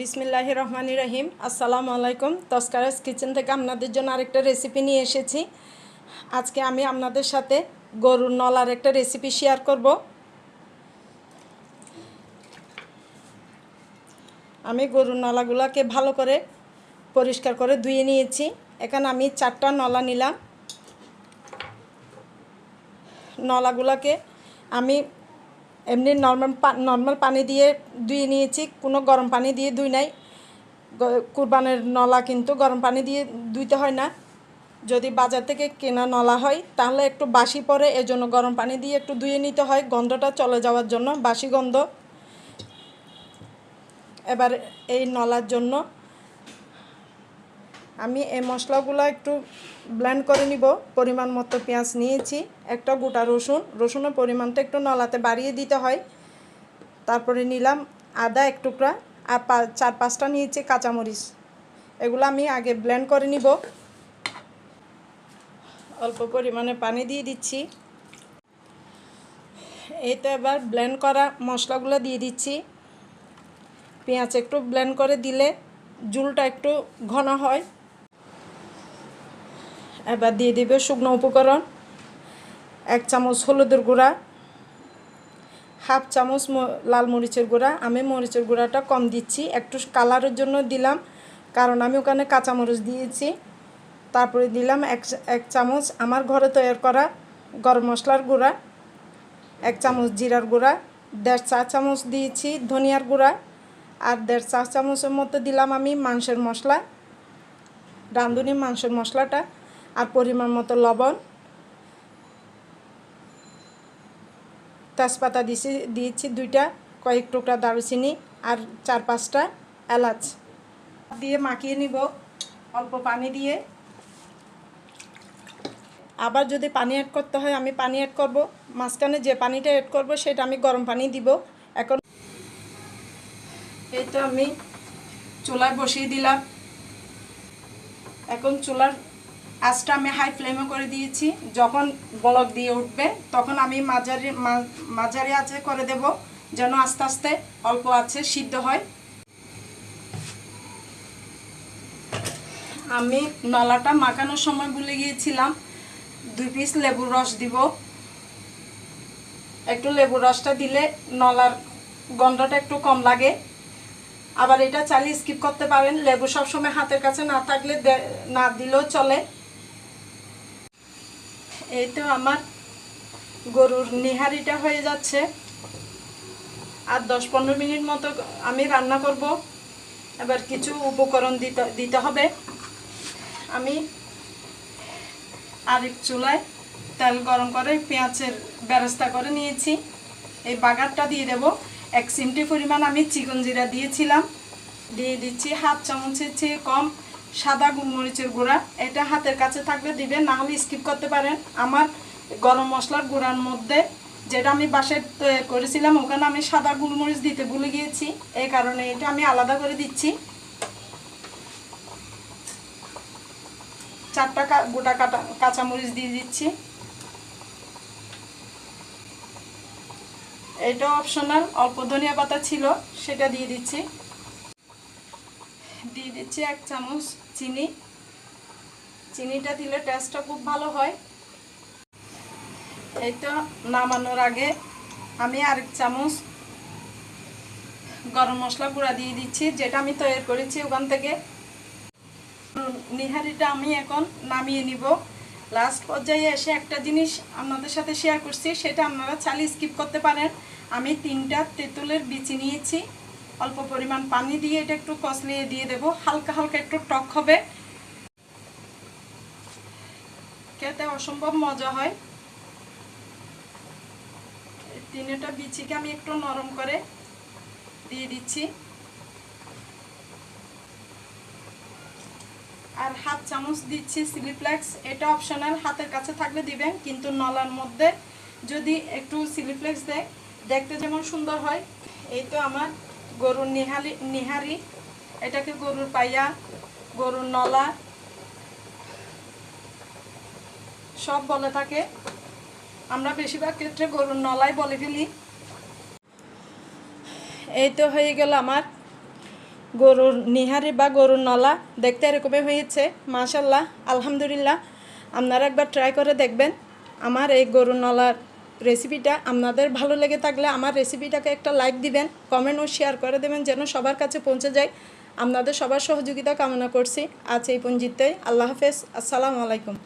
বিসমিল্লাহ রহমান রহিম। আসসালামু আলাইকুম। তস্কারাস কিচেন থেকে আপনাদের জন্য আরেকটা রেসিপি নিয়ে এসেছি। আজকে আমি আপনাদের সাথে গরুর নলার একটা রেসিপি শেয়ার করব। আমি গরুর নলাগুলোকে ভালো করে পরিষ্কার করে ধুয়ে নিয়েছি। এখানে আমি চারটা নলা নিলাম। নলাগুলোকে আমি এমনি নর্মাল নর্মাল পানি দিয়ে ধুয়ে নিয়েছি, কোনো গরম পানি দিয়ে ধুই নাই। কুরবানের নলা কিন্তু গরম পানি দিয়ে ধুইতে হয় না। যদি বাজার থেকে কেনা নলা হয়, তাহলে একটু বাসি পড়ে এজন্য গরম পানি দিয়ে একটু ধুয়ে নিতে হয়, গন্ধটা চলে যাওয়ার জন্য বাসি গন্ধ। এবার এই নলার জন্য আমি এই মশলাগুলো একটু ব্লেন্ড করে নিব। পরিমাণ মতো পেঁয়াজ নিয়েছি, একটা গোটা রসুন। রসুনের পরিমাণটা একটু নলাতে বাড়িয়ে দিতে হয়। তারপরে নিলাম আদা এক টুকরা আর চার পাঁচটা নিয়েছি কাঁচামরিচ। এগুলো আমি আগে ব্লেন্ড করে নিব। অল্প পরিমাণে পানি দিয়ে দিচ্ছি। এই তো এবার ব্লেন্ড করা মশলাগুলো দিয়ে দিচ্ছি। পেঁয়াজ একটু ব্লেন্ড করে দিলে ঝুলটা একটু ঘন হয়। এবার দিয়ে দিবে শুকনো উপকরণ, এক চামচ হলুদের গুঁড়া, হাফ চামচ লাল মরিচের গুঁড়া। আমি মরিচের গুঁড়াটা কম দিচ্ছি, একটু কালারের জন্য দিলাম, কারণ আমি ওখানে কাঁচামরিচ দিয়েছি। তারপরে দিলাম এক এক চামচ আমার ঘরে তৈরি করা গরম মশলার গুঁড়া, এক চামচ জিরার গুঁড়া, দেড় চা চামচ দিয়েছি ধনিয়ার গুঁড়া, আর দেড় চা চামচের মতো দিলাম আমি মাংসের মশলা রাঁধুনি মাংসের মশলাটা। আর পরিমাণ মতো লবণ। তেজপাতা দিছি, দিয়েছি দুইটা, কয়েক টুকরা দারুচিনি আর চার পাঁচটা এলাচ। দিয়ে মাখিয়ে নিব অল্প পানি দিয়ে। আবার যদি পানি অ্যাড করতে হয়, আমি পানি অ্যাড করব। মাঝখানে যে পানিটা অ্যাড করব, সেটা আমি গরম পানি দিব। এখন এই তো আমি চুলায় বসিয়ে দিলাম। এখন চুলার আঁচটা আমি হাই ফ্লেমে করে দিয়েছি। যখন বলক দিয়ে উঠবে, তখন আমি মাঝারি মাঝারি আঁচে করে দেব, যেন আস্তে আস্তে অল্প আছে সিদ্ধ হয়। আমি নলাটা মাখানোর সময় ভুলে গিয়েছিলাম। দুই পিস লেবুর রস দিব। একটু লেবুর রসটা দিলে নলার গন্ধটা একটু কম লাগে। আবার এটা চালিয়ে স্কিপ করতে পারেন। লেবু সবসময় হাতের কাছে না থাকলে না দিলেও চলে। এই তো আমার গরুর নিহারিটা হয়ে যাচ্ছে। আর দশ পনেরো মিনিট মতো আমি রান্না করব। এবার কিছু উপকরণ দিতে দিতে হবে। আমি আরেক চুলায় তেল গরম করে পেঁয়াজের ব্যবস্থা করে নিয়েছি। এই বাগারটা দিয়ে দেব। এক চিমটি পরিমাণ আমি চিকন জিরা দিয়েছিলাম। দিয়ে দিচ্ছি হাফ চামচের চেয়ে কম সাদা গোলমরিচের গুঁড়া। এটা হাতের কাছে থাকলে দিবেন, না হলে স্কিপ করতে পারেন। আমার গরম মশলার গুঁড়ার মধ্যে যেটা আমি বাসায় করেছিলাম, ওখানে আমি সাদা গোলমরিচ দিতে ভুলে গিয়েছি। এই কারণে এটা আমি আলাদা করে দিচ্ছি। চারটা গোটা কাটা কাঁচামরিচ দিয়ে দিচ্ছি। এটা অপশনাল অল্প ধনিয়া পাতা ছিল, সেটা দিয়ে দিচ্ছি। দিয়ে দিচ্ছি এক চামচ চিনি। চিনিটা দিলে টেস্টটা খুব ভালো হয়। এই তো নামানোর আগে আমি আরেক চামচ গরম মশলা গুঁড়া দিয়ে দিচ্ছি, যেটা আমি তৈরি করেছি ওখান থেকে। নিহারিটা আমি এখন নামিয়ে নিব। লাস্ট পর্যায়ে এসে একটা জিনিস আপনাদের সাথে শেয়ার করছি, সেটা আপনারা চালিয়ে স্কিপ করতে পারেন। আমি তিনটা তেঁতুলের বিচি নিয়েছি। অল্প পরিমাণ পানি দিয়ে এটা একটু কষলিয়ে দিয়ে দেব। হালকা হালকা একটু টক হবে। খেতে অসম্ভব মজা হয়। তিনটা বিচিকে আমি একটু নরম করে দিয়ে দিচ্ছি। আর হাফ চামচ দিচ্ছি সিলিফ্লেক্স এটা অপশনাল, হাতের কাছে থাকলে দিবেন, কিন্তু নলার মধ্যে যদি একটু সিলিফ্লেক্স দেয়, দেখতে যেমন সুন্দর হয়। এই তো আমার গরুর নিহারি নিহারি, এটাকে গরুর পাইয়া, গরুর নলা, সব বলে থাকে। আমরা বেশিরভাগ ক্ষেত্রে গরুর নলাই বলে ফেলি। এই তো হয়ে গেল আমার গরুর নিহারি বা গরুর নলা। দেখতে এরকমই হয়েছে, মাশাল্লাহ, আলহামদুলিল্লাহ। আপনারা একবার ট্রাই করে দেখবেন। আমার এই গরুর নলার রেসিপিটা আপনাদের ভালো লেগে থাকলে আমার রেসিপিটাকে একটা লাইক দিবেন কমেন্ট ও শেয়ার করে দেবেন যেন সবার কাছে পৌঁছে যায়। আপনাদের সবার সহযোগিতা কামনা করছি। আজ এই পঞ্জিতে আল্লাহ হাফেজ। আসসালামু আলাইকুম।